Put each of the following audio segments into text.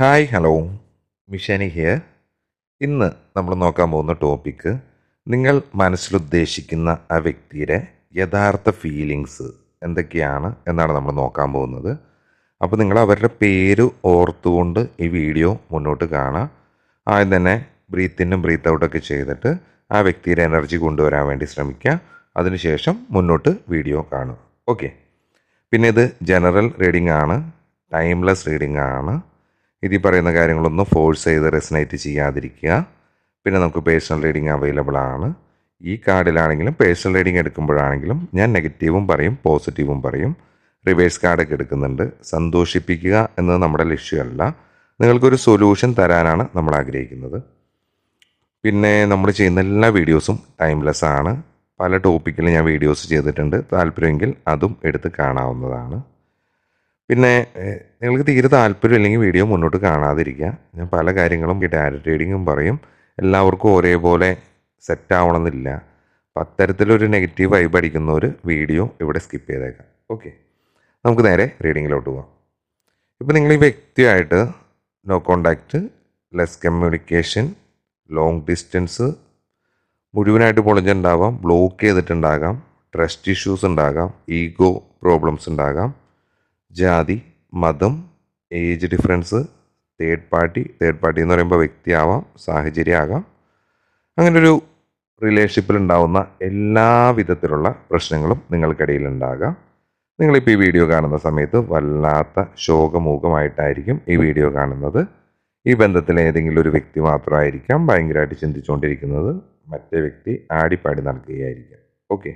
Hi hello മിഷാനി here ഇന്ന് നമ്മൾ നോക്കാൻ പോകുന്ന ടോപ്പിക്ക് നിങ്ങൾ മനസ്സിലുദ്ദേശിക്കുന്ന ആ വ്യക്തിയുടെ യഥാർത്ഥ ഫീലിങ്സ് എന്തൊക്കെയാണ് എന്നാണ് നമ്മൾ നോക്കാൻ പോകുന്നത്. അപ്പോൾ നിങ്ങൾ അവരുടെ പേര് ഓർത്തുകൊണ്ട് ഈ വീഡിയോ മുന്നോട്ട് കാണാം. ആദ്യം തന്നെ ബ്രീത്ത് ബ്രീത്ത് ഔട്ടൊക്കെ ചെയ്തിട്ട് ആ വ്യക്തിയുടെ എനർജി കൊണ്ടുവരാൻ വേണ്ടി ശ്രമിക്കുക. അതിനുശേഷം മുന്നോട്ട് വീഡിയോ കാണുക. ഓക്കെ പിന്നെ ഇത് ജനറൽ റീഡിംഗ് ആണ്. ടൈംലെസ് റീഡിംഗ് ആണ്. ഇതിൽ പറയുന്ന കാര്യങ്ങളൊന്നും ഫോഴ്സ് ചെയ്ത് റെസിനേറ്റ് ചെയ്യാതിരിക്കുക. പിന്നെ നമുക്ക് പേഴ്സണൽ റീഡിംഗ് അവൈലബിൾ ആണ്. ഈ കാർഡിലാണെങ്കിലും പേഴ്സണൽ റീഡിംഗ് എടുക്കുമ്പോഴാണെങ്കിലും ഞാൻ നെഗറ്റീവും പറയും പോസിറ്റീവും പറയും. റിവേഴ്സ് കാർഡൊക്കെ എടുക്കുന്നുണ്ട്. സന്തോഷിപ്പിക്കുക എന്നത് നമ്മുടെ ലക്ഷ്യമല്ല. നിങ്ങൾക്കൊരു സൊല്യൂഷൻ തരാനാണ് നമ്മൾ ആഗ്രഹിക്കുന്നത്. പിന്നെ നമ്മൾ ചെയ്യുന്ന എല്ലാ വീഡിയോസും ടൈംലെസ് ആണ്. പല ടോപ്പിക്കിൽ ഞാൻ വീഡിയോസ് ചെയ്തിട്ടുണ്ട്. താല്പര്യമെങ്കിൽ അതും എടുത്ത് കാണാവുന്നതാണ്. പിന്നെ നിങ്ങൾക്ക് തീരെ താല്പര്യം ഇല്ലെങ്കിൽ വീഡിയോ മുന്നോട്ട് കാണാതിരിക്കുക. ഞാൻ പല കാര്യങ്ങളും ഈ ഡയറക്റ്റ് റീഡിങ്ങും പറയും. എല്ലാവർക്കും ഒരേപോലെ സെറ്റ് ആവണമെന്നില്ല. അപ്പം അത്തരത്തിലൊരു നെഗറ്റീവ് വൈബ് അടിക്കുന്ന ഒരു വീഡിയോ ഇവിടെ സ്കിപ്പ് ചെയ്തേക്കാം. ഓക്കെ നമുക്ക് നേരെ റീഡിങ്ങിലോട്ട് പോകാം ഇപ്പം നിങ്ങൾ ഈ വ്യക്തിയായിട്ട് no contact less communication long distance മുഴുവനായിട്ട് പൊളിഞ്ഞുണ്ടാവാം ബ്ലോക്ക് ചെയ്തിട്ടുണ്ടാകാം ട്രസ്റ്റ് ഇഷ്യൂസ് ഉണ്ടാകാം ഈഗോ പ്രോബ്ലംസ് ഉണ്ടാകാം. ജാതി മതം age difference third party third party എന്ന് പറയുമ്പോൾ വ്യക്തിയാവാം സാഹചര്യമാകാം അങ്ങനെ ഒരു റിലേഷൻഷിപ്പിൽ ഉണ്ടാവുന്ന എല്ലാ വിധത്തിലുള്ള പ്രശ്നങ്ങളും നിങ്ങൾക്കിടയിൽ ഉണ്ടാകാം. നിങ്ങളിപ്പോൾ ഈ വീഡിയോ കാണുന്ന സമയത്ത് വല്ലാത്ത ശോകമൂകമായിട്ടായിരിക്കും ഈ വീഡിയോ കാണുന്നത്. ഈ ബന്ധത്തിൽ ഏതെങ്കിലും ഒരു വ്യക്തി മാത്രമായിരിക്കാം ഭയങ്കരമായിട്ട് ചിന്തിച്ചുകൊണ്ടിരിക്കുന്നത്. മറ്റേ വ്യക്തി ആടിപ്പാടി നടക്കുകയായിരിക്കാം. ഓക്കെ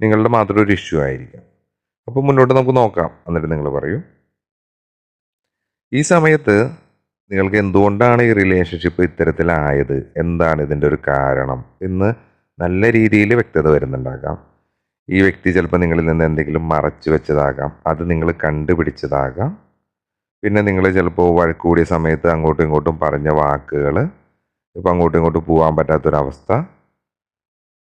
നിങ്ങളുടെ മാത്രം ഒരു ഇഷ്യൂ ആയിരിക്കാം. അപ്പോൾ മുന്നോട്ട് നമുക്ക് നോക്കാം. എന്നിട്ട് നിങ്ങൾ പറയൂ. ഈ സമയത്ത് നിങ്ങൾക്ക് എന്തുകൊണ്ടാണ് ഈ റിലേഷൻഷിപ്പ് ഇത്തരത്തിലായത്? എന്താണ് ഇതിന്റെ ഒരു കാരണം? എന്ന് നല്ല രീതിയിൽ വ്യക്തത വരുന്നുണ്ടാകാം. ഈ വ്യക്തി ചിലപ്പോൾ നിങ്ങളിൽ നിന്ന് എന്തെങ്കിലും മറച്ചു വെച്ചതാകാം. അത് നിങ്ങൾ കണ്ടുപിടിച്ചതാകാം. പിന്നെ നിങ്ങൾ ചിലപ്പോൾ വഴക്കൂടിയ സമയത്ത് അങ്ങോട്ടും ഇങ്ങോട്ടും പറഞ്ഞ വാക്കുകൾ ഇപ്പം അങ്ങോട്ടും ഇങ്ങോട്ടും പോകാൻ പറ്റാത്തൊരവസ്ഥ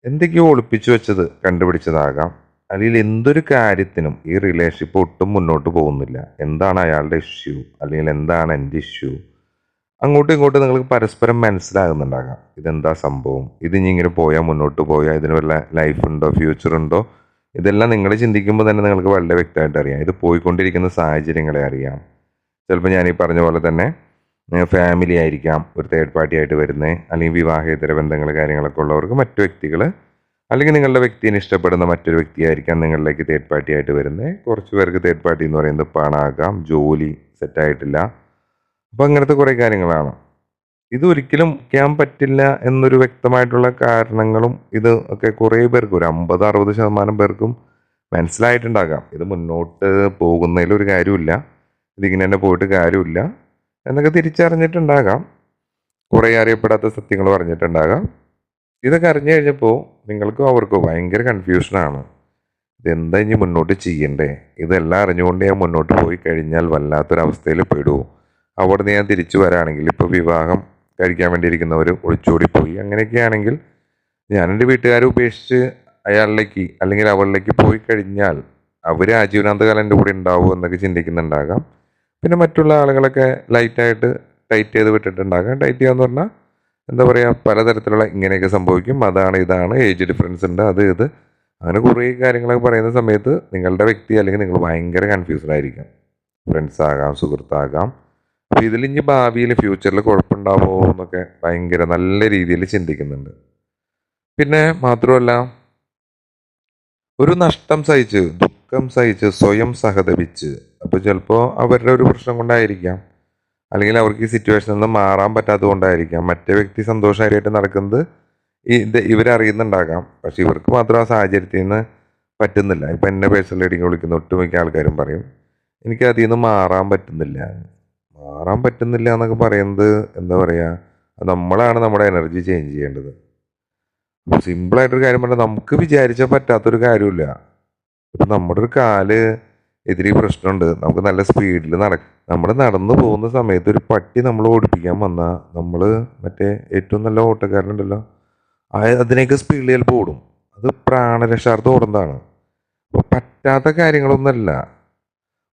എന്തൊക്കെയോ ഒളിപ്പിച്ചു വെച്ചത് കണ്ടുപിടിച്ചതാകാം. അല്ലെങ്കിൽ എന്തൊരു കാര്യത്തിനും ഈ റിലേഷൻഷിപ്പ് ഒട്ടും മുന്നോട്ട് പോകുന്നില്ല. എന്താണ് അയാളുടെ ഇഷ്യൂ അല്ലെങ്കിൽ എന്താണ് എന്റെ ഇഷ്യൂ അങ്ങോട്ടും ഇങ്ങോട്ടും നിങ്ങൾക്ക് പരസ്പരം മനസ്സിലാകുന്നുണ്ടാകാം. ഇതെന്താ സംഭവം? ഇത് ഇനി ഇങ്ങനെ പോയാൽ മുന്നോട്ട് പോയാൽ ഇതിന് വല്ല ലൈഫ് ഉണ്ടോ? ഫ്യൂച്ചർ ഉണ്ടോ? ഇതെല്ലാം നിങ്ങൾ ചിന്തിക്കുമ്പോൾ തന്നെ നിങ്ങൾക്ക് വളരെ വ്യക്തമായിട്ട് അറിയാം. ഇത് പോയിക്കൊണ്ടിരിക്കുന്ന സാഹചര്യങ്ങളെ അറിയാം. ചിലപ്പോൾ ഞാൻ ഈ പറഞ്ഞ പോലെ തന്നെ ഫാമിലി ആയിരിക്കാം ഒരു തേർഡ് പാർട്ടി ആയിട്ട് വരുന്നത് അല്ലെങ്കിൽ വിവാഹേതര ബന്ധങ്ങൾ കാര്യങ്ങളൊക്കെ ഉള്ളവർക്ക് മറ്റു വ്യക്തികൾ അല്ലെങ്കിൽ നിങ്ങളുടെ വ്യക്തിയെ ഇഷ്ടപ്പെടുന്ന മറ്റൊരു വ്യക്തിയായിരിക്കാം നിങ്ങളിലേക്ക് തേർഡ് പാർട്ടി ആയിട്ട് വരുന്നത് കുറച്ച് പേർക്ക് തേർഡ് പാർട്ടി എന്ന് പറയുന്നത് പണാകാം ജോലി സെറ്റായിട്ടില്ല അപ്പോൾ അങ്ങനത്തെ കുറേ കാര്യങ്ങളാണ്. ഇത് ഒരിക്കലും പറ്റില്ല എന്നൊരു വ്യക്തമായിട്ടുള്ള കാരണങ്ങളും ഇത് ഒക്കെ കുറേ പേർക്ക് ഒരു അമ്പത് അറുപത് ശതമാനം പേർക്കും മനസ്സിലായിട്ടുണ്ടാകാം. ഇത് മുന്നോട്ട് പോകുന്നതിൽ ഒരു കാര്യമില്ല. ഇതിങ്ങനെ തന്നെ പോയിട്ട് കാര്യമില്ല. എന്നൊക്കെ തിരിച്ചറിഞ്ഞിട്ടുണ്ടാകാം. കുറേ അറിയപ്പെടാത്ത സത്യങ്ങൾ പറഞ്ഞിട്ടുണ്ടാകാം. ഇതൊക്കെ അറിഞ്ഞു കഴിഞ്ഞപ്പോൾ നിങ്ങൾക്കും അവർക്കും ഭയങ്കര കൺഫ്യൂഷനാണ് ഇതെന്താ ഇനി മുന്നോട്ട് ചെയ്യണ്ടേ? ഇതെല്ലാം അറിഞ്ഞുകൊണ്ട് ഞാൻ മുന്നോട്ട് പോയി കഴിഞ്ഞാൽ വല്ലാത്തൊരവസ്ഥയിൽ പെടുമോ അവിടെ നിന്ന് ഞാൻ തിരിച്ചു വരാണെങ്കിൽ ഇപ്പോൾ വിവാഹം കഴിക്കാൻ വേണ്ടിയിരിക്കുന്നവർ ഒളിച്ചോടിപ്പോയി അങ്ങനെയൊക്കെയാണെങ്കിൽ ഞാൻ എന്റെ വീട്ടുകാരെ ഉപേക്ഷിച്ച് അയാളിലേക്ക് അല്ലെങ്കിൽ അവളിലേക്ക് പോയി കഴിഞ്ഞാൽ അവർ ആജീവനാന്തകാലം എന്റെ കൂടെ ഉണ്ടാവുമോ എന്നൊക്കെ ചിന്തിക്കുന്നുണ്ടാകാം. പിന്നെ മറ്റുള്ള ആളുകളൊക്കെ ലൈറ്റായിട്ട് ടൈറ്റ് ചെയ്ത് വിട്ടിട്ടുണ്ടാകാം. ടൈറ്റ് ചെയ്യാന്ന് പറഞ്ഞാൽ എന്താ പറയുക പലതരത്തിലുള്ള ഇങ്ങനെയൊക്കെ സംഭവിക്കും. അതാണ് ഇതാണ് ഏജ് ഡിഫറൻസ് ഉണ്ട്. അത് ഇത്. അങ്ങനെ കുറേ കാര്യങ്ങളൊക്കെ പറയുന്ന സമയത്ത് നിങ്ങളുടെ വ്യക്തി അല്ലെങ്കിൽ നിങ്ങൾ ഭയങ്കര കൺഫ്യൂസ്ഡ് ആയിരിക്കും. ഫ്രണ്ട്സ് ആകാം സുഹൃത്താകാം. അപ്പോൾ ഇതിൽ ഇനി ഭാവിയിൽ ഫ്യൂച്ചറിൽ കുഴപ്പമുണ്ടാവുമോ എന്നൊക്കെ ഭയങ്കര നല്ല രീതിയിൽ ചിന്തിക്കുന്നുണ്ട്. പിന്നെ മാത്രമല്ല ഒരു നഷ്ടം സഹിച്ച് ദുഃഖം സഹിച്ച് സ്വയം സഹതപിച്ച് അപ്പോൾ ചിലപ്പോൾ അവരുടെ ഒരു പ്രശ്നം കൊണ്ടായിരിക്കാം. അല്ലെങ്കിൽ അവർക്ക് ഈ സിറ്റുവേഷനിൽ നിന്ന് മാറാൻ പറ്റാത്തത് കൊണ്ടായിരിക്കാം മറ്റേ വ്യക്തി സന്തോഷമായിട്ട് നടക്കുന്നത് ഇത് ഇവരറിയുന്നുണ്ടാകാം. പക്ഷെ ഇവർക്ക് മാത്രം ആ സാഹചര്യത്തിൽ നിന്ന് പറ്റുന്നില്ല. ഇപ്പം എന്നെ പേഴ്സണൽ റീഡിങ് വിളിക്കുന്ന ഒട്ടുമിക്ക ആൾക്കാരും പറയും എനിക്ക് അതിൽ നിന്ന് മാറാൻ പറ്റുന്നില്ല. മാറാൻ പറ്റുന്നില്ല എന്നൊക്കെ പറയുന്നത് എന്താ പറയുക നമ്മളാണ് നമ്മുടെ എനർജി ചേഞ്ച് ചെയ്യേണ്ടത്. സിമ്പിളായിട്ടൊരു കാര്യം പറഞ്ഞാൽ നമുക്ക് വിചാരിച്ചാൽ പറ്റാത്തൊരു കാര്യമില്ല. ഇപ്പം നമ്മുടെ ഒരു കാൽ എതിരി പ്രശ്നമുണ്ട്. നമുക്ക് നല്ല സ്പീഡിൽ നടക്കും നമ്മൾ നടന്നു പോകുന്ന സമയത്ത് ഒരു പട്ടി നമ്മൾ ഓടിപ്പിക്കാൻ വന്നാൽ നമ്മൾ മറ്റേ ഏറ്റവും നല്ല ഓട്ടക്കാരനുണ്ടല്ലോ അതിനേക്ക് സ്പീഡിൽ ചിലപ്പോൾ ഓടും. അത് പ്രാണരക്ഷാർത്ഥം ഓടുന്നതാണ്. അപ്പോൾ പറ്റാത്ത കാര്യങ്ങളൊന്നുമല്ല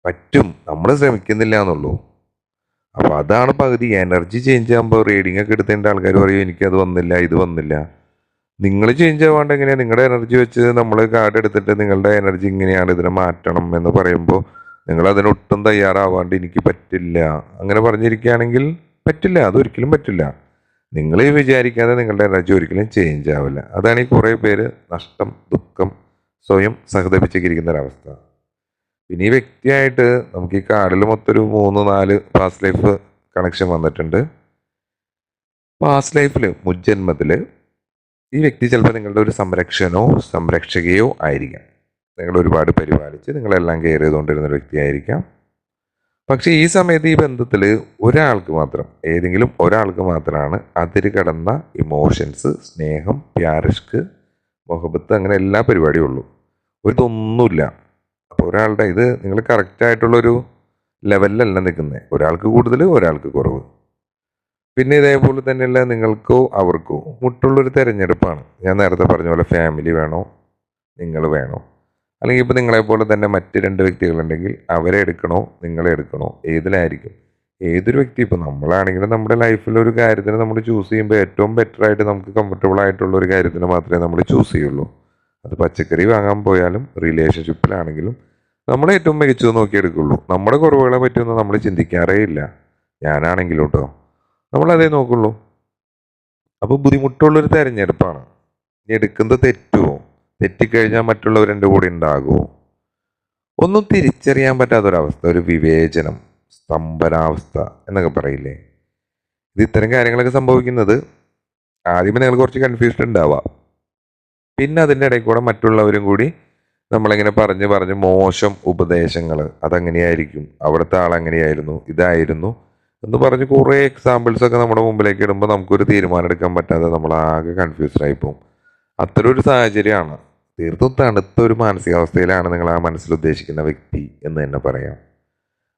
പറ്റും. നമ്മൾ ശ്രമിക്കുന്നില്ല എന്നുള്ളൂ. അപ്പോൾ അതാണ് പകുതി. എനർജി ചേഞ്ച് ആകുമ്പോൾ റീഡിംഗ് ഒക്കെ എടുത്തതിന്റെ ആൾക്കാർ പറയും എനിക്കത് വന്നില്ല ഇത് വന്നില്ല. നിങ്ങൾ ചേഞ്ച് ആവാണ്ട് എങ്ങനെയാണ് നിങ്ങളുടെ എനർജി വെച്ച് നമ്മൾ കാർഡ് എടുത്തിട്ട് നിങ്ങളുടെ എനർജി ഇങ്ങനെയാണ് ഇതിനെ മാറ്റണം എന്ന് പറയുമ്പോൾ നിങ്ങൾ അതിനൊട്ടും തയ്യാറാവാണ്ട് എനിക്ക് പറ്റില്ല. അങ്ങനെ പറഞ്ഞിരിക്കുകയാണെങ്കിൽ പറ്റില്ല അതൊരിക്കലും പറ്റില്ല. നിങ്ങൾ വിചാരിക്കാതെ നിങ്ങളുടെ എനർജി ഒരിക്കലും ചേഞ്ച് ആവില്ല. അതാണ് ഈ കുറേ പേര് നഷ്ടം ദുഃഖം സ്വയം സഹതപിച്ചിരിക്കുന്ന ഒരവസ്ഥ പിന്നെ ഈ വ്യക്തിയായിട്ട് നമുക്ക് ഈ കാർഡിൽ മൊത്തം ഒരു മൂന്ന് നാല് പാസ്റ്റ് ലൈഫ് കണക്ഷൻ വന്നിട്ടുണ്ട്. പാസ്റ്റ് ലൈഫിൽ മുജ്ജന്മത്തിൽ ഈ വ്യക്തി ചിലപ്പോൾ നിങ്ങളുടെ ഒരു സംരക്ഷണോ സംരക്ഷകയോ ആയിരിക്കാം. നിങ്ങൾ ഒരുപാട് പരിപാലിച്ച് നിങ്ങളെല്ലാം കെയർ ചെയ്തുകൊണ്ടിരുന്ന ഒരു വ്യക്തിയായിരിക്കാം പക്ഷേ ഈ സമയത്ത് ഈ ബന്ധത്തിൽ ഒരാൾക്ക് മാത്രം ഏതെങ്കിലും ഒരാൾക്ക് മാത്രമാണ് അതിര് കടന്ന ഇമോഷൻസ് സ്നേഹം പ്യാരിഷ്ക് മൊഹബത്ത് അങ്ങനെ എല്ലാ പരിപാടിയും ഉള്ളൂ. ഒരിതൊന്നുമില്ല അപ്പോൾ ഒരാളുടെ ഇത് നിങ്ങൾ കറക്റ്റായിട്ടുള്ളൊരു ലെവലിലല്ല നിൽക്കുന്നത് ഒരാൾക്ക് കൂടുതൽ ഒരാൾക്ക് കുറവ്. പിന്നെ ഇതേപോലെ തന്നെയല്ല നിങ്ങൾക്കോ അവർക്കോ മുട്ടുള്ളൊരു തിരഞ്ഞെടുപ്പാണ്. ഞാൻ നേരത്തെ പറഞ്ഞ പോലെ ഫാമിലി വേണോ? നിങ്ങൾ വേണോ? അല്ലെങ്കിൽ ഇപ്പോൾ നിങ്ങളെപ്പോലെ തന്നെ മറ്റ് രണ്ട് വ്യക്തികളുണ്ടെങ്കിൽ അവരെ എടുക്കണോ? നിങ്ങളെ എടുക്കണോ? ഏതിലായിരിക്കും? ഏതൊരു വ്യക്തി? ഇപ്പോൾ നമ്മളാണെങ്കിലും നമ്മുടെ ലൈഫിൽ ഒരു കാര്യത്തിന് നമ്മൾ ചൂസ് ചെയ്യുമ്പോൾ ഏറ്റവും ബെറ്റർ ആയിട്ട് നമുക്ക് കംഫർട്ടബിൾ ആയിട്ടുള്ള ഒരു കാര്യത്തിന് മാത്രമേ നമ്മൾ ചൂസ് ചെയ്യുള്ളൂ. അത് പച്ചക്കറി വാങ്ങാൻ പോയാലും റിലേഷൻഷിപ്പിലാണെങ്കിലും നമ്മൾ ഏറ്റവും മികച്ചത് നോക്കി എടുക്കുള്ളൂ നമ്മുടെ കുറവുകളെ പറ്റിയൊന്നും നമ്മൾ ചിന്തിക്കാറേ ഇല്ല. ഞാനാണെങ്കിലും കേട്ടോ നമ്മളതേ നോക്കുള്ളൂ. അപ്പോൾ ബുദ്ധിമുട്ടുള്ളൊരു തെരഞ്ഞെടുപ്പാണ്. എടുക്കുന്നത് തെറ്റുമോ തെറ്റിക്കഴിഞ്ഞാൽ മറ്റുള്ളവരെന്റെ കൂടെ ഉണ്ടാകുമോ? ഒന്നും തിരിച്ചറിയാൻ പറ്റാത്തൊരവസ്ഥ ഒരു വിവേചനം സ്തംഭനാവസ്ഥ എന്നൊക്കെ പറയില്ലേ? ഇത് ഇത്തരം കാര്യങ്ങളൊക്കെ സംഭവിക്കുന്നത് ആദ്യമേ നിങ്ങൾ കുറച്ച് കൺഫ്യൂഷൻ ഉണ്ടാവാം പിന്നെ അതിന്റെ ഇടയിൽ കൂടെ മറ്റുള്ളവരും കൂടി നമ്മളിങ്ങനെ പറഞ്ഞ് പറഞ്ഞ് മോശം ഉപദേശങ്ങൾ അതങ്ങനെയായിരിക്കും. അവിടുത്തെ ആളെങ്ങനെയായിരുന്നു ഇതായിരുന്നു. എന്ന് പറഞ്ഞ് കുറേ എക്സാമ്പിൾസ് ഒക്കെ നമ്മുടെ മുമ്പിലേക്ക് ഇടുമ്പോൾ നമുക്കൊരു തീരുമാനം എടുക്കാൻ പറ്റാതെ നമ്മൾ ആകെ കൺഫ്യൂസ്ഡ് ആയി പോകും അത്ര ഒരു സാഹചര്യമാണ്. തീർത്തും തണുത്ത ഒരു മാനസികാവസ്ഥയിലാണ് നിങ്ങൾ ആ മനസ്സിൽ ഉദ്ദേശിക്കുന്ന വ്യക്തി എന്ന് തന്നെ പറയാം.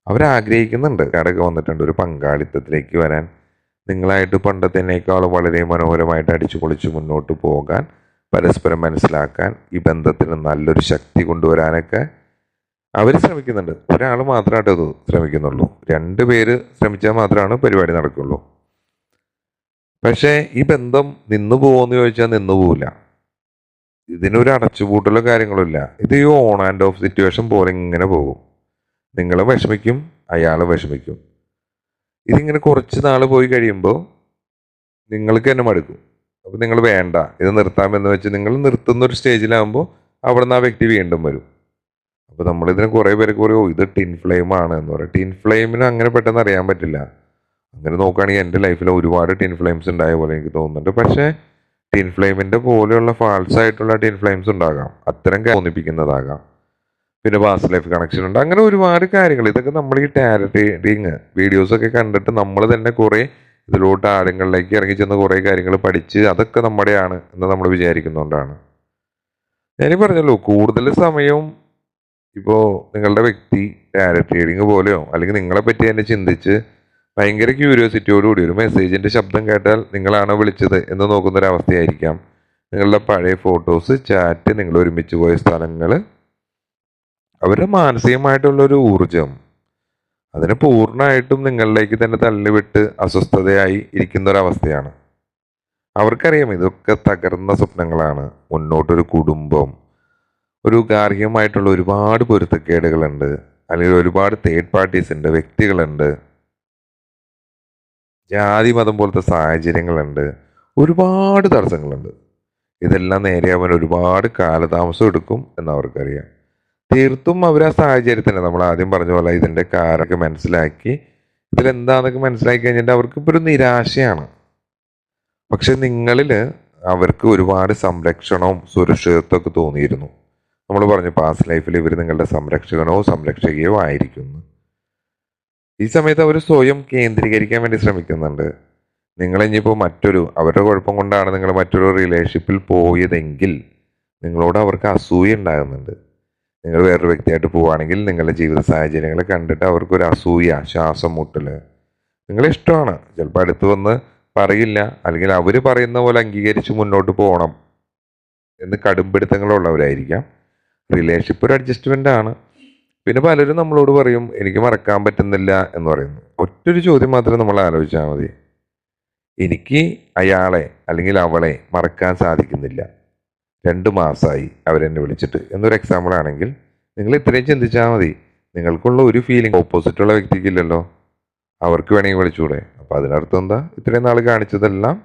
അവരാഗ്രഹിക്കുന്നുണ്ട്. കടക വന്നിട്ടുണ്ട്. ഒരു പങ്കാളിത്തത്തിലേക്ക് വരാൻ. നിങ്ങളായിട്ട് പണ്ടത്തേനേക്കാളും വളരെ മനോഹരമായിട്ട് അടിച്ചു പൊളിച്ച് മുന്നോട്ട് പോകാൻ പരസ്പരം മനസ്സിലാക്കാൻ ഈ ബന്ധത്തിന് നല്ലൊരു ശക്തി കൊണ്ടുവരാനൊക്കെ അവർ ശ്രമിക്കുന്നുണ്ട്. ഒരാൾ മാത്രമായിട്ട് അത് ശ്രമിക്കുന്നുള്ളൂ. രണ്ട് പേര് ശ്രമിച്ചാൽ മാത്രമാണ് പരിപാടി നടക്കുള്ളൂ. പക്ഷേ ഈ ബന്ധം നിന്നു പോകുമെന്ന് ചോദിച്ചാൽ നിന്നു പോവില്ല. ഇതിനൊരു അടച്ചുപൂട്ടലോ കാര്യങ്ങളോ ഇല്ല. ഇത് ഈ ഓൺ ആൻഡ് ഓഫ് സിറ്റുവേഷൻ പോലെ ഇങ്ങനെ പോകും. നിങ്ങൾ വിഷമിക്കും അയാൾ വിഷമിക്കും. ഇതിങ്ങനെ കുറച്ച് നാൾ പോയി കഴിയുമ്പോൾ നിങ്ങൾക്ക് തന്നെ മടുക്കും. അപ്പോൾ നിങ്ങൾ വേണ്ട ഇത് നിർത്താമെന്ന് വെച്ച് നിങ്ങൾ നിർത്തുന്ന ഒരു സ്റ്റേജിലാകുമ്പോൾ അവിടെ നിന്ന് ആ വ്യക്തി വീണ്ടും വരും. അപ്പോൾ നമ്മളിതിനെ കുറേ പറയുമോ "ഓ, ഇത് ടിൻ ഫ്ലെയിം ആണ്. എന്ന് പറയും. ടിൻ ഫ്ലെയിമിന് അങ്ങനെ പെട്ടെന്ന് അറിയാൻ പറ്റില്ല. അങ്ങനെ നോക്കുകയാണെങ്കിൽ എന്റെ ലൈഫിൽ ഒരുപാട് ടിൻ ഫ്ലെയിംസ് ഉണ്ടായ പോലെ എനിക്ക് തോന്നുന്നുണ്ട്. പക്ഷേ ടിൻ ഫ്ലെയിമിന്റെ പോലെയുള്ള ഫാൾസ് ആയിട്ടുള്ള ടിൻ ഫ്ലെയിംസ് ഉണ്ടാകാം. അത്തരം തോന്നിപ്പിക്കുന്നതാകാം. പിന്നെ ബാസ് ലൈഫ് കണക്ഷൻ ഉണ്ട്. അങ്ങനെ ഒരുപാട് കാര്യങ്ങൾ. ഇതൊക്കെ നമ്മൾ ഈ ടാരറ്റിങ് വീഡിയോസൊക്കെ കണ്ടിട്ട് നമ്മൾ തന്നെ കുറേ ഇതിലോട്ട് ആഴങ്ങളിലേക്ക് ഇറങ്ങി ചെന്ന് കുറേ കാര്യങ്ങൾ പഠിച്ച് അതൊക്കെ നമ്മുടെയാണ് എന്ന് നമ്മൾ വിചാരിക്കുന്നതുകൊണ്ടാണ് ഞാനീ പറഞ്ഞല്ലോ കൂടുതൽ സമയവും ഇപ്പോൾ നിങ്ങളുടെ വ്യക്തി ഡയറക്റ്റ് റീഡിങ് പോലെയോ അല്ലെങ്കിൽ നിങ്ങളെ പറ്റി തന്നെ ചിന്തിച്ച് ഭയങ്കര ക്യൂരിയോസിറ്റിയോടുകൂടി ഒരു മെസ്സേജിന്റെ ശബ്ദം കേട്ടാൽ നിങ്ങളാണോ വിളിച്ചത് എന്ന് നോക്കുന്നൊരവസ്ഥയായിരിക്കാം. നിങ്ങളുടെ പഴയ ഫോട്ടോസ് ചാറ്റ് നിങ്ങൾ ഒരുമിച്ച് പോയ സ്ഥലങ്ങൾ അവരുടെ മാനസികമായിട്ടുള്ളൊരു ഊർജം അതിന് പൂർണമായിട്ടും നിങ്ങളിലേക്ക് തന്നെ തള്ളിവിട്ട് അസ്വസ്ഥതയായി ഇരിക്കുന്ന ഒരവസ്ഥയാണ് അവർക്കറിയാം ഇതൊക്കെ തകർന്ന സ്വപ്നങ്ങളാണ്. മുന്നോട്ടൊരു കുടുംബം ഒരു ഗാർഹികമായിട്ടുള്ള ഒരുപാട് പൊരുത്തക്കേടുകളുണ്ട്. അല്ലെങ്കിൽ ഒരുപാട് തേർഡ് പാർട്ടീസ് ഉണ്ട് വ്യക്തികളുണ്ട്. ജാതി മതം പോലത്തെ സാഹചര്യങ്ങളുണ്ട്. ഒരുപാട് തടസ്സങ്ങളുണ്ട്. ഇതെല്ലാം നേരെയാവാൻ ഒരുപാട് കാലതാമസം എടുക്കും എന്ന് അവർക്കറിയാം. തീർത്തും അവർ ആ സാഹചര്യത്തിന് നമ്മൾ ആദ്യം പറഞ്ഞ പോലെ ഇതിന്റെ കാരൊക്കെ മനസ്സിലാക്കി. ഇതിലെന്താണെന്നൊക്കെ മനസ്സിലാക്കി കഴിഞ്ഞിട്ട് അവർക്ക് ഇപ്പോൾ ഒരു നിരാശയാണ്. പക്ഷെ നിങ്ങളിൽ അവർക്ക് ഒരുപാട് സംരക്ഷണവും സുരക്ഷിതത്വമൊക്കെ തോന്നിയിരുന്നു. നമ്മൾ പറഞ്ഞു പാസ്റ്റ് ലൈഫിൽ ഇവർ നിങ്ങളുടെ സംരക്ഷകനോ സംരക്ഷകയോ ആയിരിക്കുന്നു. ഈ സമയത്ത് അവർ സ്വയം കേന്ദ്രീകരിക്കാൻ വേണ്ടി ശ്രമിക്കുന്നുണ്ട്. നിങ്ങൾ ഇനിയിപ്പോൾ മറ്റൊരു അവരുടെ കുഴപ്പം കൊണ്ടാണ് നിങ്ങൾ മറ്റൊരു റിലേഷൻഷിപ്പിൽ പോയതെങ്കിൽ നിങ്ങളോട് അവർക്ക് അസൂയ ഉണ്ടാകുന്നുണ്ട്. നിങ്ങൾ വേറൊരു വ്യക്തിയായിട്ട് പോവുകയാണെങ്കിൽ നിങ്ങളുടെ ജീവിത സാഹചര്യങ്ങളെ കണ്ടിട്ട് അവർക്കൊരു അസൂയ ശ്വാസം മുട്ടൽ നിങ്ങളെ ഇഷ്ടമാണ്. ചിലപ്പോൾ അടുത്ത് വന്ന് പറയില്ല. അല്ലെങ്കിൽ അവർ പറയുന്ന പോലെ അംഗീകരിച്ച് മുന്നോട്ട് പോകണം എന്ന് കടുംപിടുത്തങ്ങളുള്ളവരായിരിക്കാം. റിലേഷൻഷിപ്പ് ഒരു അഡ്ജസ്റ്റ്മെന്റ് ആണ്. പിന്നെ പലരും നമ്മളോട് പറയും എനിക്ക് മറക്കാൻ പറ്റുന്നില്ല എന്ന് പറയുന്നു. ഒറ്റൊരു ചോദ്യം മാത്രം നമ്മൾ ആലോചിച്ചാൽ മതി. എനിക്ക് അയാളെ അല്ലെങ്കിൽ അവളെ മറക്കാൻ സാധിക്കുന്നില്ല. രണ്ട് മാസമായി അവരെന്നെ വിളിച്ചിട്ട്. എന്നൊരു എക്സാമ്പിൾ ആണെങ്കിൽ നിങ്ങൾ ഇത്രയും ചിന്തിച്ചാൽ മതി. നിങ്ങൾക്കുള്ള ഒരു ഫീലിംഗ് ഓപ്പോസിറ്റുള്ള വ്യക്തിക്കില്ലല്ലോ അവർക്ക് വേണമെങ്കിൽ വിളിച്ചൂടെ. അപ്പോൾ അതിനർത്ഥം എന്താ? ഇത്രയും നാൾ കാണിച്ചതെല്ലാം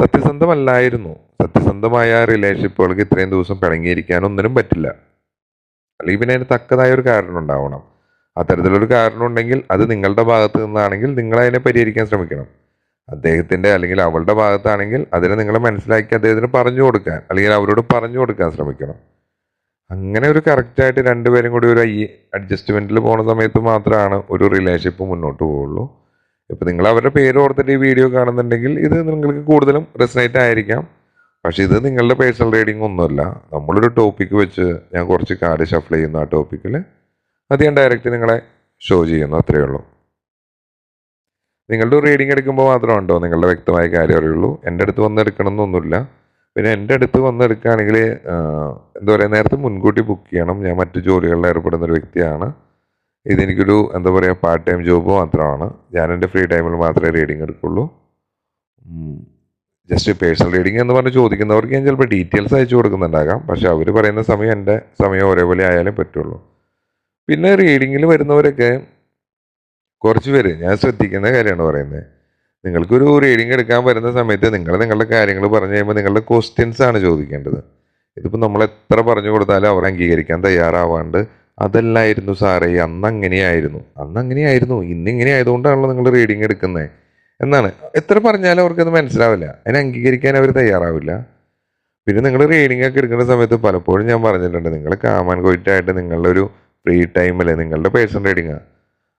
സത്യസന്ധമല്ലായിരുന്നു. സത്യസന്ധമായ റിലേഷൻഷിപ്പുകൾക്ക് ഇത്രയും ദിവസം പിണങ്ങിയിരിക്കാൻ ഒന്നിനും പറ്റില്ല. അല്ലെങ്കിൽ പിന്നെ അതിന് തക്കതായ ഒരു കാരണം ഉണ്ടാവണം. അത്തരത്തിലൊരു കാരണം ഉണ്ടെങ്കിൽ അത് നിങ്ങളുടെ ഭാഗത്ത് നിന്നാണെങ്കിൽ നിങ്ങൾ അതിനെ പരിഹരിക്കാൻ ശ്രമിക്കണം. അദ്ദേഹത്തിന്റെ അല്ലെങ്കിൽ അവളുടെ ഭാഗത്താണെങ്കിൽ അതിനെ നിങ്ങൾ മനസ്സിലാക്കി അദ്ദേഹത്തിന് പറഞ്ഞു കൊടുക്കാൻ അല്ലെങ്കിൽ അവരോട് പറഞ്ഞു കൊടുക്കാൻ ശ്രമിക്കണം. അങ്ങനെ ഒരു കറക്റ്റായിട്ട് രണ്ടുപേരും കൂടി ഒരു ഈ അഡ്ജസ്റ്റ്മെന്റിൽ പോണ സമയത്ത് മാത്രമാണ് ഒരു റിലേഷൻഷിപ്പ് മുന്നോട്ട് പോവുള്ളൂ. ഇപ്പം നിങ്ങൾ അവരുടെ പേര് ഓർത്തിട്ട് ഈ വീഡിയോ കാണുന്നുണ്ടെങ്കിൽ ഇത് നിങ്ങൾക്ക് കൂടുതലും റെസനേറ്റ് ആയിരിക്കാം. പക്ഷെ ഇത് നിങ്ങളുടെ പേഴ്സണൽ റീഡിംഗ് ഒന്നുമല്ല. നമ്മളൊരു ടോപ്പിക്ക് വെച്ച് ഞാൻ കുറച്ച് കാർഡ് ഷഫിൾ ചെയ്യുന്ന ആ ടോപ്പിക്കിൽ അത് ഞാൻ ഡയറക്റ്റ് നിങ്ങളെ ഷോ ചെയ്യുന്നു. അത്രയേ ഉള്ളൂ. നിങ്ങളുടെ റീഡിംഗ് എടുക്കുമ്പോൾ മാത്രമുണ്ടോ നിങ്ങളുടെ വ്യക്തമായ കാര്യം അറിയുള്ളൂ. എന്റെ അടുത്ത് വന്ന് എടുക്കണം എന്നൊന്നുമില്ല പിന്നെ എന്റെ അടുത്ത് വന്ന് എടുക്കുകയാണെങ്കിൽ എന്താ പറയുക നേരത്തെ മുൻകൂട്ടി ബുക്ക് ചെയ്യണം. ഞാൻ മറ്റു ജോലികളിൽ ഏർപ്പെടുന്ന ഒരു വ്യക്തിയാണ്. ഇതെനിക്കൊരു എന്താ പറയുക പാർട്ട് ടൈം ജോബ് മാത്രമാണ്. ഞാൻ എന്റെ ഫ്രീ ടൈമിൽ മാത്രമേ റീഡിംഗ് എടുക്കുള്ളൂ. ജസ്റ്റ് പേഴ്സണൽ റീഡിംഗ് എന്ന് പറഞ്ഞ് ചോദിക്കുന്നവർക്ക് ഞാൻ ചിലപ്പോൾ ഡീറ്റെയിൽസ് അയച്ചു കൊടുക്കുന്നുണ്ടാകാം. പക്ഷെ അവർ പറയുന്ന സമയം എന്റെ സമയം ഒരേപോലെ ആയാലേ പറ്റുള്ളൂ. പിന്നെ റീഡിങ്ങിൽ വരുന്നവരൊക്കെ കുറച്ച് പേര് ഞാൻ ശ്രദ്ധിക്കുന്ന കാര്യമാണ് പറയുന്നത് നിങ്ങൾക്കൊരു റീഡിംഗ് എടുക്കാൻ വരുന്ന സമയത്ത് നിങ്ങൾ നിങ്ങളുടെ കാര്യങ്ങൾ പറഞ്ഞു കഴിയുമ്പോൾ നിങ്ങളുടെ ക്വസ്റ്റ്യൻസ് ആണ് ചോദിക്കേണ്ടത്. ഇതിപ്പോൾ നമ്മൾ എത്ര പറഞ്ഞു കൊടുത്താലും അവർ അംഗീകരിക്കാൻ തയ്യാറാവാണ്ട് അതല്ലായിരുന്നു സാറേ അന്ന് അങ്ങനെയായിരുന്നു. അന്ന് അങ്ങനെയായിരുന്നു. ഇന്ന് ഇങ്ങനെ ആയതുകൊണ്ടാണല്ലോ നിങ്ങൾ റീഡിംഗ് എടുക്കുന്നത് എന്നാണ്. എത്ര പറഞ്ഞാലും അവർക്കത് മനസ്സിലാവില്ല. അതിനെ അംഗീകരിക്കാൻ അവർ തയ്യാറാവില്ല. പിന്നെ നിങ്ങൾ റീഡിംഗ് ഒക്കെ എടുക്കുന്ന സമയത്ത് പലപ്പോഴും ഞാൻ പറഞ്ഞിട്ടുണ്ട്. നിങ്ങൾ കാമാൻ കോയിട്ടായിട്ട് നിങ്ങളുടെ ഒരു ഫ്രീ ടൈമിൽ നിങ്ങളുടെ പേഴ്സണൽ റീഡിങ്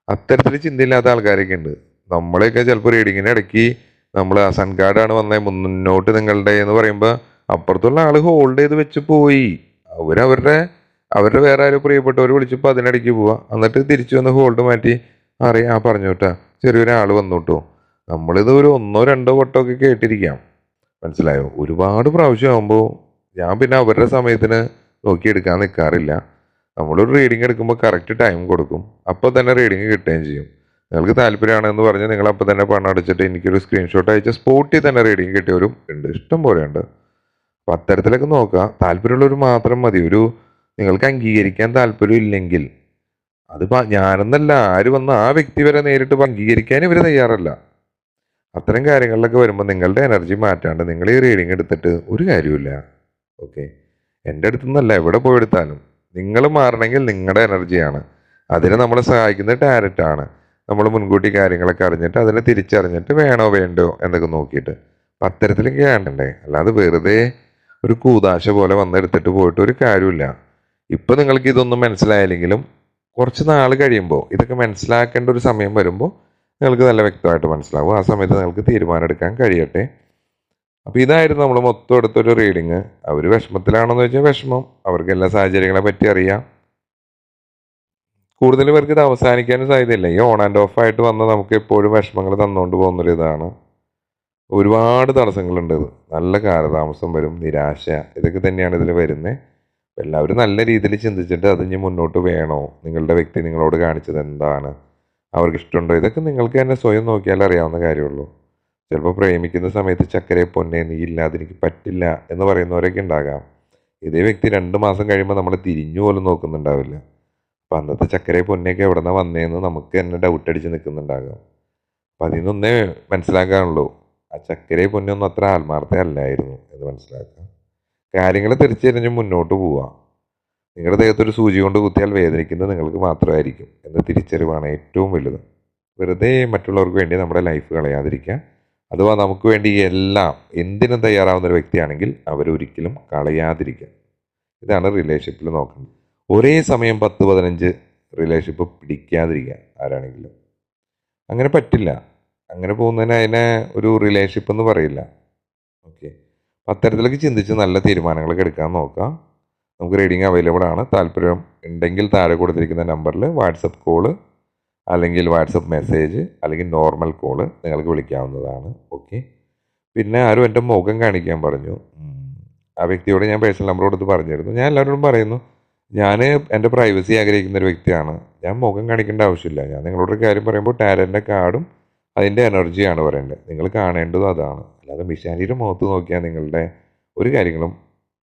അത്തരത്തിൽ ചിന്തയില്ലാത്ത ആൾക്കാരൊക്കെ ഉണ്ട്. നമ്മളെയൊക്കെ ചിലപ്പോൾ റീഡിങ്ങിന് ഇടയ്ക്ക് നമ്മൾ ആ സൺ കാർഡാണ് വന്നത് മുന്നോട്ട് നിങ്ങളുടെ എന്ന് പറയുമ്പോൾ അപ്പുറത്തുള്ള ആൾ ഹോൾഡ് ചെയ്ത് വെച്ച് പോയി. അവരവരുടെ അവരുടെ വേറെ ആരും പ്രിയപ്പെട്ടവർ വിളിച്ചപ്പോൾ അതിനിടയ്ക്ക് പോവാ. എന്നിട്ട് തിരിച്ചു വന്ന് ഹോൾഡ് മാറ്റി അറിയാം ആ പറഞ്ഞു കേട്ടാ ചെറിയൊരാൾ വന്നു കേട്ടോ നമ്മളിത് ഒരു ഒന്നോ രണ്ടോ വട്ടമൊക്കെ കേട്ടിരിക്കാം. മനസ്സിലായോ? ഒരുപാട് പ്രാവശ്യം ആകുമ്പോൾ ഞാൻ പിന്നെ അവരുടെ സമയത്തിന് നോക്കിയെടുക്കാൻ നിൽക്കാറില്ല നമ്മളൊരു റീഡിങ് എടുക്കുമ്പോൾ കറക്റ്റ് ടൈം കൊടുക്കും. അപ്പോൾ തന്നെ റീഡിങ് കിട്ടുകയും ചെയ്യും. നിങ്ങൾക്ക് താല്പര്യമാണെന്ന് പറഞ്ഞ് നിങ്ങൾ അപ്പോൾ തന്നെ പണം അടിച്ചിട്ട് എനിക്കൊരു സ്ക്രീൻഷോട്ട് അയച്ച സ്പോട്ടിൽ തന്നെ റീഡിംഗ് കിട്ടിയവരും ഉണ്ട്. ഇഷ്ടം പോലെയുണ്ട് അപ്പം അത്തരത്തിലൊക്കെ നോക്കുക. താല്പര്യമുള്ളവർ മാത്രം മതി. ഒരു നിങ്ങൾക്ക് അംഗീകരിക്കാൻ താല്പര്യം ഇല്ലെങ്കിൽ. അത് ഞാനെന്നല്ല ആര് വന്ന ആ വ്യക്തി വരെ നേരിട്ട് അംഗീകരിക്കാൻ ഇവർ തയ്യാറല്ല. അത്തരം കാര്യങ്ങളിലൊക്കെ വരുമ്പോൾ നിങ്ങളുടെ എനർജി മാറ്റാണ്ട് നിങ്ങൾ ഈ റീഡിങ് എടുത്തിട്ട് ഒരു കാര്യമില്ല ഓക്കെ എന്റെ അടുത്തു നിന്നല്ല എവിടെ പോയി എടുത്താലും നിങ്ങൾ മാറണമെങ്കിൽ നിങ്ങളുടെ എനർജിയാണ് അതിനെ നമ്മളെ സഹായിക്കുന്നത് ടാരറ്റാണ് നമ്മൾ മുൻകൂട്ടി കാര്യങ്ങളൊക്കെ അറിഞ്ഞിട്ട് അതിനെ തിരിച്ചറിഞ്ഞിട്ട് വേണോ വേണ്ടോ എന്നൊക്കെ നോക്കിയിട്ട്. അപ്പം അത്തരത്തിലൊക്കെ കാണണ്ടേ അല്ലാതെ വെറുതെ ഒരു കൂതാശ പോലെ വന്നെടുത്തിട്ട് പോയിട്ട് ഒരു കാര്യമില്ല ഇപ്പം നിങ്ങൾക്ക് ഇതൊന്നും മനസ്സിലായില്ലെങ്കിലും കുറച്ച് നാൾ കഴിയുമ്പോൾ ഇതൊക്കെ മനസ്സിലാക്കേണ്ട ഒരു സമയം വരുമ്പോൾ നിങ്ങൾക്ക് നല്ല വ്യക്തമായിട്ട് മനസ്സിലാവും. ആ സമയത്ത് നിങ്ങൾക്ക് തീരുമാനം എടുക്കാൻ കഴിയട്ടെ. അപ്പോൾ ഇതായിരുന്നു നമ്മൾ മൊത്തം എടുത്തൊരു റീഡിങ് അവർ വിഷമത്തിലാണെന്ന് വെച്ചാൽ വിഷമം. അവർക്ക് എല്ലാ സാഹചര്യങ്ങളെ പറ്റി അറിയാം. കൂടുതൽ പേർക്ക് ഇത് അവസാനിക്കാനും സാധ്യതയില്ല. ഈ ഓൺ ആൻഡ് ഓഫ് ആയിട്ട് വന്ന് നമുക്ക് എപ്പോഴും വിഷമങ്ങൾ തന്നുകൊണ്ട് പോകുന്നൊരു ഇതാണ്. ഒരുപാട് തടസ്സങ്ങളുണ്ട് ഇത്. നല്ല കാലതാമസം വരും നിരാശ ഇതൊക്കെ തന്നെയാണ് ഇതിൽ വരുന്നത് എല്ലാവരും നല്ല രീതിയിൽ ചിന്തിച്ചിട്ട് അത് ഇനി മുന്നോട്ട് വേണോ? നിങ്ങളുടെ വ്യക്തി നിങ്ങളോട് കാണിച്ചത് എന്താണ്? അവർക്ക് ഇഷ്ടമുണ്ടോ ഇതൊക്കെ നിങ്ങൾക്ക് തന്നെ സ്വയം നോക്കിയാൽ അറിയാവുന്ന കാര്യമുള്ളൂ. ചിലപ്പോൾ പ്രേമിക്കുന്ന സമയത്ത് ചക്കരെ പൊന്നെ നീ ഇല്ലാതെ എനിക്ക് പറ്റില്ല എന്ന് പറയുന്നവരൊക്കെ ഉണ്ടാകാം. ഇതേ വ്യക്തി രണ്ട് മാസം കഴിയുമ്പോൾ നമ്മൾ തിരിഞ്ഞു പോലും നോക്കുന്നുണ്ടാവില്ല. അപ്പം അന്നത്തെ ചക്കരെ പൊന്നെയൊക്കെ എവിടെ വന്നേന്ന് നമുക്ക് തന്നെ ഡൗട്ട് അടിച്ച് നിൽക്കുന്നുണ്ടാകാം. അപ്പം അതിൽ മനസ്സിലാക്കാനുള്ളൂ. ആ ചക്കരയെ പൊന്നൊന്നും അത്ര ആത്മാർത്ഥ അല്ലായിരുന്നു എന്ന് മനസ്സിലാക്കുക കാര്യങ്ങൾ തിരിച്ചറിഞ്ഞ് മുന്നോട്ട് പോവാം. നിങ്ങളുടെ ദേഹത്തൊരു സൂചി കൊണ്ട് കുത്തിയാൽ വേദനിക്കുന്നത് നിങ്ങൾക്ക് മാത്രമായിരിക്കും. എന്ന തിരിച്ചറിവാണ് ഏറ്റവും വലുത്. വെറുതെ മറ്റുള്ളവർക്ക് വേണ്ടി നമ്മുടെ ലൈഫ് കളയാതിരിക്കുക. അഥവാ നമുക്ക് വേണ്ടി എല്ലാം എന്തിനും തയ്യാറാവുന്ന ഒരു വ്യക്തിയാണെങ്കിൽ അവരൊരിക്കലും കളയാതിരിക്കുക. ഇതാണ് റിലേഷൻഷിപ്പിൽ നോക്കുന്നത് ഒരേ സമയം പത്ത് പതിനഞ്ച് റിലേഷൻഷിപ്പ് പിടിക്കാതിരിക്കുക ആരാണെങ്കിലും. അങ്ങനെ പറ്റില്ല. അങ്ങനെ പോകുന്നതിന് അതിനെ ഒരു റിലേഷൻഷിപ്പ് എന്ന് പറയില്ല. ഓക്കെ അത്തരത്തിലൊക്കെ ചിന്തിച്ച് നല്ല തീരുമാനങ്ങളൊക്കെ എടുക്കാൻ നോക്കാം. നമുക്ക് റീഡിങ് അവൈലബിൾ ആണ്. താല്പര്യം ഉണ്ടെങ്കിൽ താഴെ കൊടുത്തിരിക്കുന്ന നമ്പറിൽ വാട്സപ്പ് കോൾ അല്ലെങ്കിൽ വാട്സപ്പ് മെസ്സേജ് അല്ലെങ്കിൽ നോർമൽ കോൾ നിങ്ങൾക്ക് വിളിക്കാവുന്നതാണ്. ഓക്കെ പിന്നെ ആരും എന്റെ മുഖം കാണിക്കാൻ പറഞ്ഞു. ആ വ്യക്തിയോട് ഞാൻ പേഴ്സണൽ നമ്പർ കൊടുത്ത് പറഞ്ഞിരുന്നു. ഞാൻ എല്ലാവരോടും പറയുന്നു ഞാൻ എന്റെ പ്രൈവസി ആഗ്രഹിക്കുന്ന ഒരു വ്യക്തിയാണ്. ഞാൻ മുഖം കാണിക്കേണ്ട ആവശ്യമില്ല. ഞാൻ നിങ്ങളോടൊരു കാര്യം പറയുമ്പോൾ ടാലന്റെ കാർഡും അതിന്റെ എനർജിയാണ് പറയേണ്ടത്. നിങ്ങൾ കാണേണ്ടതും അതാണ്. അല്ലാതെ മിഷാനിയുടെ മുഖത്ത് നോക്കിയാൽ നിങ്ങളുടെ ഒരു കാര്യങ്ങളും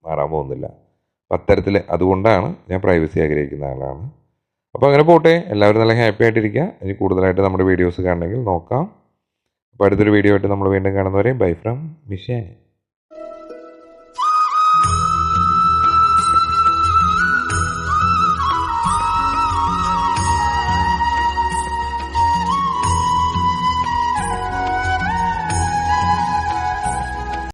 മാറാൻ പോകുന്നില്ല. അത്തരത്തിൽ അതുകൊണ്ടാണ് ഞാൻ പ്രൈവസി ആഗ്രഹിക്കുന്ന ആളാണ്. അപ്പോൾ അങ്ങനെ പോട്ടെ എല്ലാവരും നല്ല ഹാപ്പി ആയിട്ടിരിക്കുക ഇനി കൂടുതലായിട്ട് നമ്മുടെ വീഡിയോസ് കാണണമെങ്കിൽ നോക്കാം. അപ്പോൾ അടുത്തൊരു വീഡിയോ ആയിട്ട് നമ്മൾ വീണ്ടും കാണുന്നവരെ ബൈ ഫ്രം മിഷാനി